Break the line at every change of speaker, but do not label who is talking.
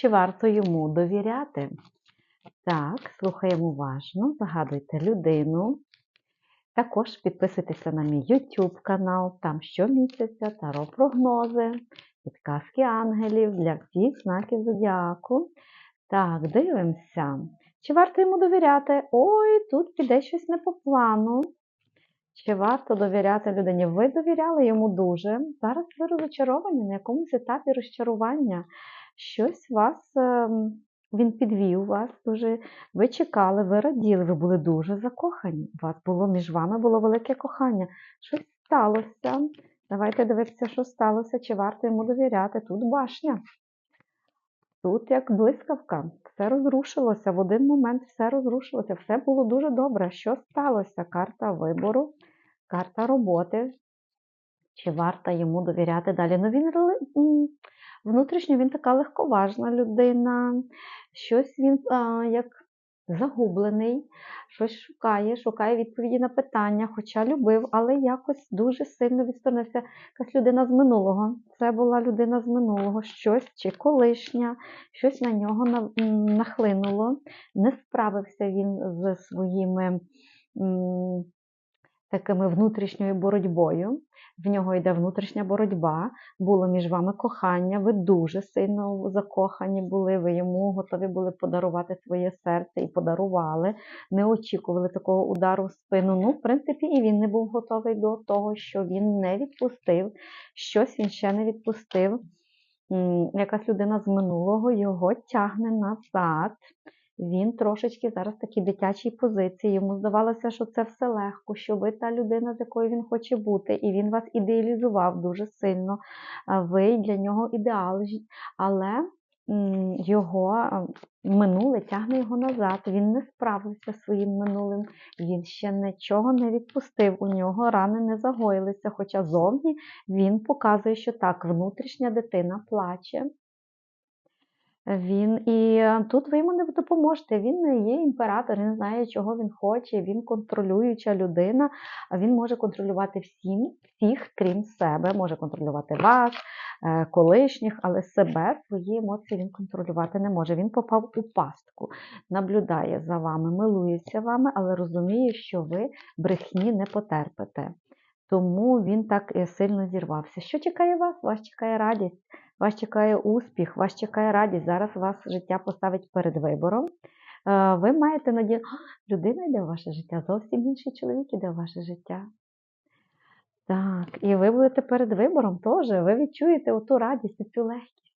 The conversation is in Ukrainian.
Чи варто йому довіряти? Так, слухаємо уважно, загадуйте людину. Також підписуйтеся на мій YouTube канал, там щомісяця таро прогнози, підказки ангелів для всіх знаків зодіаку. Так, дивимося. Чи варто йому довіряти? Ой, тут піде щось не по плану. Чи варто довіряти людині? Ви довіряли йому дуже. Зараз ви розочаровані на якомусь етапі розчарування. Щось вас, ем, він підвів вас дуже. Ви чекали, ви раділи, ви були дуже закохані. У вас було між вами було велике кохання. Щось сталося. Давайте дивитися, що сталося, чи варто йому довіряти. Тут башня. Тут як блискавка, все розрушилося. В один момент все розрушилося, все було дуже добре. Що сталося? Карта вибору, карта роботи. Чи варто йому довіряти далі? Ну він внутрішньо він така легковажна людина, щось він а, як загублений, щось шукає, шукає відповіді на питання, хоча любив, але якось дуже сильно відсторонився. Якась людина з минулого. Це була людина з минулого, щось чи колишня, щось на нього нахлинуло. Не справився він з своїми такими внутрішньою боротьбою. В нього йде внутрішня боротьба, було між вами кохання, ви дуже сильно закохані були, ви йому готові були подарувати своє серце і подарували, не очікували такого удару в спину. Ну, в принципі, і він не був готовий до того, що він не відпустив, щось він ще не відпустив. Якась людина з минулого його тягне назад. Він трошечки зараз в такій дитячій позиції. Йому здавалося, що це все легко, що ви та людина, з якою він хоче бути, і він вас ідеалізував дуже сильно. Ви для нього ідеал, але його минуле тягне його назад. Він не справився своїм минулим. Він ще нічого не відпустив. У нього рани не загоїлися. Хоча зовні він показує, що так, внутрішня дитина плаче. Він і е, тут ви йому не допоможете. Він не є імператор, він знає, чого він хоче. Він контролююча людина. Він може контролювати всім, всіх, крім себе. Може контролювати вас, е, колишніх, але себе, свої емоції він контролювати не може. Він попав у пастку, наблюдає за вами, милується вами, але розуміє, що ви брехні не потерпите. Тому він так сильно зірвався. Що чекає вас? Вас чекає радість. Вас чекає успіх, вас чекає радість. Зараз вас життя поставить перед вибором. Е, Ви маєте надію, людина йде в ваше життя, зовсім інший чоловік іде в ваше життя. Так, і ви будете перед вибором теж. Ви відчуєте оту радість, цю легкість.